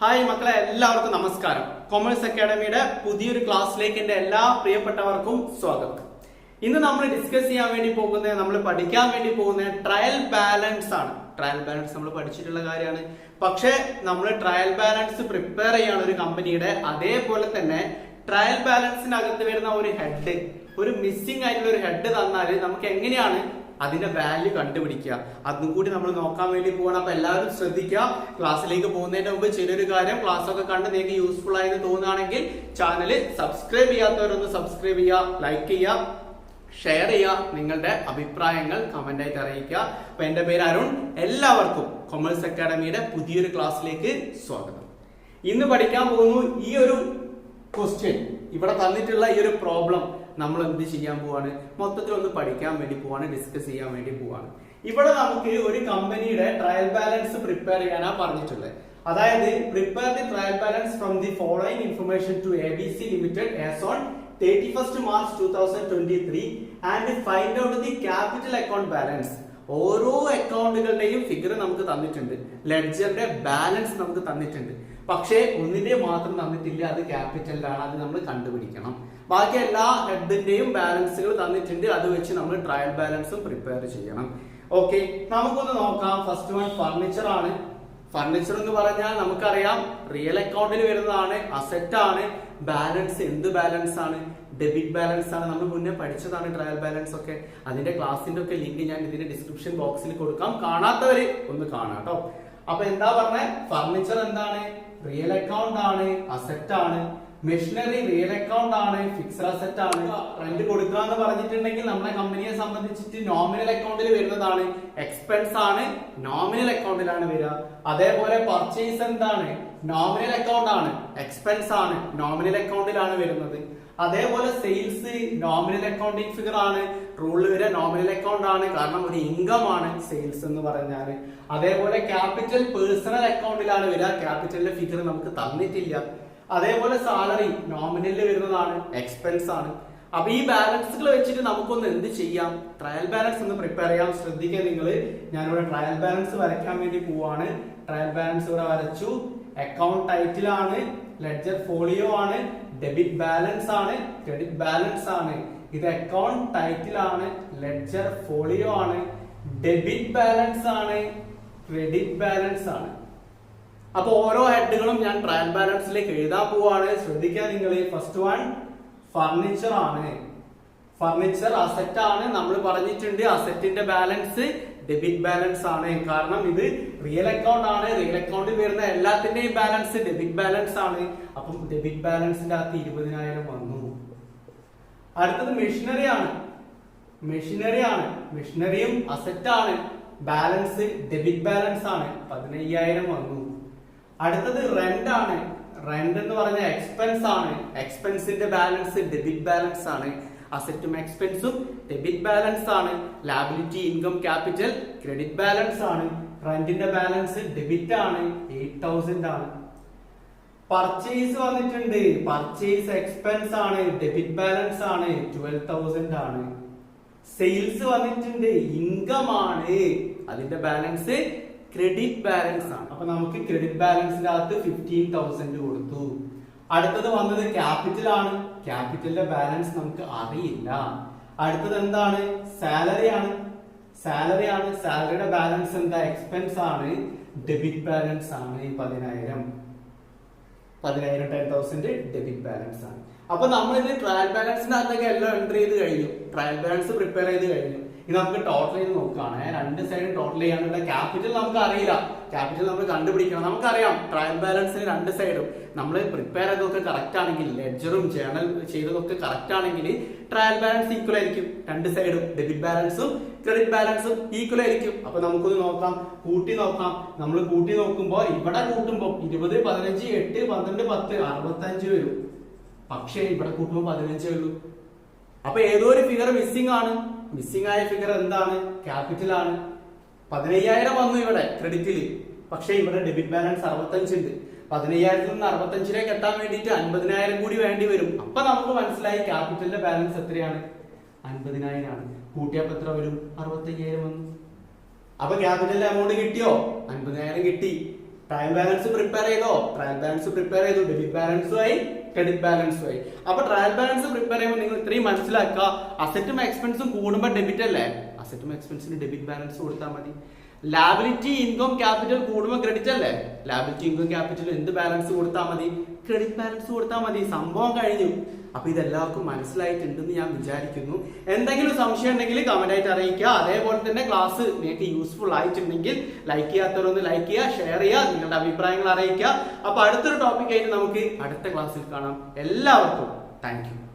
Hi മക്കളെ എല്ലാവർക്കും നമസ്കാരം. കൊമേഴ്സ് അക്കാഡമിയുടെ പുതിയൊരു ക്ലാസ്സിലേക്ക് എന്റെ എല്ലാ പ്രിയപ്പെട്ടവർക്കും സ്വാഗതം. ഇന്ന് നമ്മൾ ഡിസ്കസ് ചെയ്യാൻ വേണ്ടി പോകുന്നത് നമ്മൾ പഠിക്കാൻ വേണ്ടി പോകുന്നത് ട്രയൽ ബാലൻസ് ആണ്. ട്രയൽ ബാലൻസ് നമ്മൾ പഠിച്ചിട്ടുള്ള കാര്യമാണ്. പക്ഷേ നമ്മൾ ട്രയൽ ബാലൻസ് പ്രിപ്പയർ ചെയ്യാണ് ഒരു കമ്പനിയുടെ അതേപോലെ തന്നെ ട്രയൽ ബാലൻസിനകത്ത് വരുന്ന ഒരു ഹെഡ് ഒരു മിസ്സിംഗ് ആയിട്ടുള്ള ഒരു ഹെഡ് തന്നാൽ നമുക്ക് എങ്ങനെയാണ് അതിന്റെ വാല്യൂ കണ്ടുപിടിക്കുക. അതും കൂടി നമ്മൾ നോക്കാൻ വേണ്ടി പോകണം അപ്പൊ എല്ലാവരും ശ്രദ്ധിക്കുക. ക്ലാസ്സിലേക്ക് പോകുന്നതിന് മുമ്പ് ചെറിയൊരു കാര്യം ക്ലാസ് ഒക്കെ കണ്ട് നിങ്ങൾക്ക് യൂസ്ഫുൾ ആയെന്ന് തോന്നുകയാണെങ്കിൽ ചാനൽ സബ്സ്ക്രൈബ് ചെയ്യാത്തവരൊന്ന് സബ്സ്ക്രൈബ് ചെയ്യുക ലൈക്ക് ചെയ്യുക ഷെയർ ചെയ്യുക നിങ്ങളുടെ അഭിപ്രായങ്ങൾ കമന്റ് ആയിട്ട് അറിയിക്കുക. അപ്പൊ എന്റെ പേര് അരുൺ. എല്ലാവർക്കും കൊമേഴ്സ് അക്കാഡമിയുടെ പുതിയൊരു ക്ലാസ്സിലേക്ക് സ്വാഗതം. ഇന്ന് പഠിക്കാൻ പോകുന്നു ഈ ഒരു ക്വസ്റ്റ്യൻ ഇവിടെ തന്നിട്ടുള്ള ഈ ഒരു പ്രോബ്ലം നമ്മൾ എന്ത് ചെയ്യാൻ പോവാണ്? മൊത്തത്തിൽ ഒന്ന് പഠിക്കാൻ വേണ്ടി പോവാണ് ഡിസ്കസ് ചെയ്യാൻ വേണ്ടി പോവാണ്. ഇവിടെ നമുക്ക് ഒരു കമ്പനിയുടെ ട്രയൽ ബാലൻസ് പ്രിപ്പയർ ചെയ്യാനാ പറഞ്ഞിട്ടുള്ളത്. അതായത് prepare the trial balance from the following information to A B C limited as on thirty first March two thousand twenty three and find out the capital account balance ഓരോ അക്കൗണ്ടുകളുടെയും figure നമുക്ക് തന്നിട്ടുണ്ട്. ലെഡ്ജറിന്റെ balance നമുക്ക് തന്നിട്ടുണ്ട്. പക്ഷേ ഒന്നിന്റെ മാത്രം തന്നിട്ടില്ല അത് ക്യാപിറ്റലിലാണ് അത് നമ്മൾ കണ്ടുപിടിക്കണം. ബാക്കി എല്ലാ ഹെഡിന്റെയും ബാലൻസുകൾ തന്നിട്ടുണ്ട് അത് വെച്ച് നമ്മൾ ട്രയൽ ബാലൻസും പ്രിപ്പയർ ചെയ്യണം. ഓക്കെ നമുക്കൊന്ന് നോക്കാം. ഫസ്റ്റ് വൺ ഫർണിച്ചർ ആണ്. ഫർണിച്ചർ എന്ന് പറഞ്ഞാൽ നമുക്കറിയാം റിയൽ അക്കൗണ്ടിൽ വരുന്നതാണ് അസറ്റ് ആണ്. ബാലൻസ് എന്ത് ബാലൻസ് ആണ്? ഡെബിറ്റ് ബാലൻസ് ആണ്. നമ്മൾ മുന്നേ പഠിച്ചതാണ് ട്രയൽ ബാലൻസ് ഒക്കെ. അതിന്റെ ക്ലാസിന്റെ ഒക്കെ ലിങ്ക് ഞാൻ ഇതിന്റെ ഡിസ്ക്രിപ്ഷൻ ബോക്സിൽ കൊടുക്കാം. കാണാത്തവര് ഒന്ന് കാണാം കേട്ടോ അപ്പൊ എന്താ പറഞ്ഞ? ഫർണിച്ചർ എന്താണ്? റിയൽ അക്കൗണ്ട് ആണ്. അസറ്റ് ആണ്. മെഷീനറി റിയൽ അക്കൗണ്ട് ആണ് ഫിക്സഡ് അസറ്റ് ആണ്. റെന്റ് കൊടുക്കുക എന്ന് പറഞ്ഞിട്ടുണ്ടെങ്കിൽ നമ്മുടെ കമ്പനിയെ സംബന്ധിച്ചിട്ട് നോമിനൽ അക്കൗണ്ടിൽ വരുന്നതാണ്. എക്സ്പെൻസ് ആണ് നോമിനൽ അക്കൗണ്ടിലാണ് വരിക. അതേപോലെ പർച്ചേസ് എന്താണ്? നോമിനൽ അക്കൗണ്ട് ആണ് എക്സ്പെൻസ് ആണ് നോമിനൽ അക്കൗണ്ടിലാണ് വരുന്നത്. അതേപോലെ സെയിൽസ് നോമിനൽ അക്കൗണ്ടിങ് ഫിഗർ ആണ്. റൂളിൽ വരെ നോമിനൽ അക്കൗണ്ട് ആണ്. കാരണം ഒരു ഇൻകം ആണ് സെയിൽസ് എന്ന് പറഞ്ഞാൽ അതേപോലെ ക്യാപിറ്റൽ പേഴ്സണൽ അക്കൗണ്ടിലാണ് വരിക. ക്യാപിറ്റലിന്റെ ഫിഗർ നമുക്ക് തന്നിട്ടില്ല. അതേപോലെ സാലറി നോമിനലിൽ വരുന്നതാണ് എക്സ്പെൻസ് ആണ്. അപ്പൊ ഈ ബാലൻസുകൾ വെച്ചിട്ട് നമുക്കൊന്ന് എന്ത് ചെയ്യാം? ട്രയൽ ബാലൻസ് ഒന്ന് പ്രിപ്പയർ ചെയ്യാം. ശ്രദ്ധിക്കുക നിങ്ങൾ ഞാനിവിടെ ട്രയൽ ബാലൻസ് വരയ്ക്കാൻ വേണ്ടി പോവാണ്. ട്രയൽ ബാലൻസ് ഇവിടെ വരച്ചു. അക്കൗണ്ട് ടൈറ്റിൽ ആണ്. ലെഡ്ജർ ഫോളിയോ ആണ്. ഡെബിറ്റ് ബാലൻസ് ആണ്. ക്രെഡിറ്റ് ബാലൻസ് ആണ്. ഇത് അക്കൗണ്ട് ടൈറ്റിൽ ആണ്. ലെഡ്ജർ ഫോളിയോ ആണ്. ഡെബിറ്റ് ബാലൻസ് ആണ്. ക്രെഡിറ്റ് ബാലൻസ് ആണ്. അപ്പൊ ഓരോ ഹെഡുകളും ഞാൻ ട്രയൽ ബാലൻസിലേക്ക് എഴുതാൻ പോവാണ്. ശ്രദ്ധിക്കാൻ നിങ്ങൾ ഫസ്റ്റ് വൺ ഫർണിച്ചർ ആണ്. ഫർണിച്ചർ അസറ്റ് ആണ്. നമ്മൾ പറഞ്ഞിട്ടുണ്ട് അസറ്റിന്റെ ബാലൻസ് ഡെബിറ്റ് ബാലൻസ് ആണ്. കാരണം ഇത് റിയൽ അക്കൗണ്ട് ആണ്. റിയൽ അക്കൗണ്ടിൽ വരുന്ന എല്ലാത്തിന്റെയും ബാലൻസ് ഡെബിറ്റ് ബാലൻസ് ആണ്. അപ്പം ഡെബിറ്റ് ബാലൻസിന്റെ അകത്ത് ഇരുപതിനായിരം വന്നു. അടുത്തത് മെഷീനറി ആണ്. മെഷീനറി ആണ്. മെഷീനറിയും അസറ്റ് ആണ്. ബാലൻസ് ഡെബിറ്റ് ബാലൻസ് ആണ്. പതിനയ്യായിരം വന്നു. അടുത്തത് റെന്റ് ആണ്. റെന്റ് എന്ന് പറഞ്ഞ എക്സ്പെൻസ് ആണ്. എക്സ്പെൻസിന്റെ ബാലൻസ് ഡെബിറ്റ് ബാലൻസ് ആണ്. അസറ്റും എക്സ്പെൻസും ഡെബിറ്റ് ബാലൻസ് ആണ്. Liability income capital credit balance ആണ്. റെന്റിന്റെ ബാലൻസ് ഡെബിറ്റ് ആണ്. എയ്റ്റ് തൗസൻഡ് ആണ്. പർച്ചേസ് വന്നിട്ടുണ്ട്. പർച്ചേസ് എക്സ്പെൻസ് ആണ്. ഡെബിറ്റ് ബാലൻസ് ആണ്. ട്വൽവ് തൗസൻഡ് ആണ്. സെയിൽസ് വന്നിട്ടുണ്ട്. ഇൻകം ആണ്. അതിന്റെ ബാലൻസ് ക്രെഡിറ്റ് ബാലൻസ് ആണ്. അപ്പൊ നമുക്ക് ക്രെഡിറ്റ് ബാലൻസിന്റെ അകത്ത് ഫിഫ്റ്റീൻ തൗസൻഡ് കൊടുത്തു. അടുത്തത് വന്നത് ക്യാപിറ്റൽ ആണ്. ക്യാപിറ്റലിന്റെ ബാലൻസ് നമുക്ക് അറിയില്ല. അടുത്തത് എന്താണ്? സാലറി ആണ്. സാലറി ആണ്. സാലറിയുടെ ബാലൻസ് എന്താ? എക്സ്പെൻസ് ആണ്. ഡെബിറ്റ് ബാലൻസ് ആണ്. പതിനായിരം. പതിനായിരം ടെൻ തൗസൻഡ് ഡെബിറ്റ് ബാലൻസ് ആണ്. അപ്പൊ നമ്മൾ ഇത് ട്രയൽ ബാലൻസിന്റെ എല്ലാം എൻട്രി ചെയ്ത് കഴിഞ്ഞു. ട്രയൽ ബാലൻസ് പ്രിപ്പയർ ചെയ്ത് കഴിഞ്ഞു. ഇനി നമുക്ക് ടോട്ടൽ ചെയ്ത് നോക്കുകയാണ്. രണ്ട് സൈഡും ടോട്ടൽ ചെയ്യാനുള്ള ക്യാപിറ്റൽ നമുക്ക് അറിയില്ല ക്യാപിറ്റൽ നമ്മൾ കണ്ടുപിടിക്കണം. നമുക്കറിയാം. ട്രയൽ ബാലൻസിന് രണ്ട് സൈഡും നമ്മൾ പ്രിപ്പയർ ചെയ്തതൊക്കെ കറക്റ്റ് ആണെങ്കിൽ ലെഡ്ജറും ജേണൽ ചെയ്തതൊക്കെ കറക്റ്റ് ആണെങ്കിൽ ട്രയൽ ബാലൻസ് ഈക്വൽ ആയിരിക്കും. രണ്ട് സൈഡും ഡെബിറ്റ് ബാലൻസും ക്രെഡിറ്റ് ബാലൻസും ഈക്വൽ ആയിരിക്കും. അപ്പൊ നമുക്കൊന്ന് നോക്കാം. കൂട്ടി നോക്കാം. നമ്മൾ കൂട്ടി നോക്കുമ്പോൾ ഇവിടെ കൂട്ടുമ്പോൾ ഇരുപത് പതിനഞ്ച് എട്ട് പന്ത്രണ്ട് പത്ത് അറുപത്തഞ്ച് വരും. പക്ഷേ ഇവിടെ കൂട്ടുമ്പോൾ പതിനഞ്ചേ ഉള്ളൂ. അപ്പൊ ഏതോ ഒരു ഫിഗർ മിസ്സിംഗ് ആണ്. മിസ്സിംഗ് ആയ ഫിഗർ എന്താണ്? ക്യാപിറ്റൽ ആണ്. പതിനയ്യായിരം വന്നു ഇവിടെ ക്രെഡിറ്റിൽ പക്ഷേ ഇവിടെ ഡെബിറ്റ് ബാലൻസ് അറുപത്തഞ്ച് ഉണ്ട്. പതിനയ്യായിരത്തിൽ നിന്ന് അറുപത്തഞ്ചിലേക്ക് എത്താൻ വേണ്ടിയിട്ട് അൻപതിനായിരം കൂടി വേണ്ടി വരും. അപ്പൊ നമുക്ക് മനസ്സിലായി ക്യാപിറ്റലിന്റെ ബാലൻസ് എത്രയാണ്? അൻപതിനായിരം ആണ്. കൂട്ടിയപ്പോ എത്ര വരും? അറുപത്തയ്യായിരം വന്നു. അപ്പൊ ക്യാപിറ്റലിന്റെ എമൗണ്ട് കിട്ടിയോ? അൻപതിനായിരം കിട്ടി. ട്രയൽ ബാലൻസ് പ്രിപ്പയർ ചെയ്തോ? ട്രയൽ ബാലൻസ് പ്രിപ്പയർ ചെയ്തു. ഡെബിറ്റ് ബാലൻസും ആയി. ക്രെഡിറ്റ് ബാലൻസ് ആയി അപ്പൊ ട്രയൽ ബാലൻസ് പ്രിപ്പയർ ചെയ്യുമ്പോൾ നിങ്ങൾ ഇത്രയും മനസ്സിലാക്കുക. അസറ്റും എക്സ്പെൻസും കൂടുമ്പോൾ ഡെബിറ്റ് അല്ലേ? അസറ്റും എക്സ്പെൻസിന് ഡെബിറ്റ് ബാലൻസ് കൊടുത്താൽ മതി. ലാബിലിറ്റി ഇൻകം ക്യാപിറ്റൽ കൂടുമ്പോൾ ക്രെഡിറ്റ് അല്ലേ? ലാബിലിറ്റി ഇൻകം ക്യാപിറ്റൽ എന്ത് ബാലൻസ് കൊടുത്താൽ മതി? ക്രെഡിറ്റ് ബാലൻസ് കൊടുത്താൽ മതി. സംഭവം കഴിഞ്ഞു. അപ്പൊ ഇതെല്ലാവർക്കും മനസ്സിലായിട്ടുണ്ടെന്ന് ഞാൻ വിചാരിക്കുന്നു. എന്തെങ്കിലും സംശയം ഉണ്ടെങ്കിൽ കമന്റ് ആയിട്ട് അറിയിക്കുക. അതേപോലെ തന്നെ ക്ലാസ് നിങ്ങൾക്ക് യൂസ്ഫുൾ ആയിട്ടുണ്ടെങ്കിൽ ലൈക്ക് ചെയ്യാത്തവരൊന്ന് ലൈക്ക് ചെയ്യുക ഷെയർ ചെയ്യുക നിങ്ങളുടെ അഭിപ്രായങ്ങൾ അറിയിക്കുക. അപ്പൊ അടുത്തൊരു ടോപ്പിക് ആയിട്ട് നമുക്ക് അടുത്ത ക്ലാസ്സിൽ കാണാം. എല്ലാവർക്കും താങ്ക്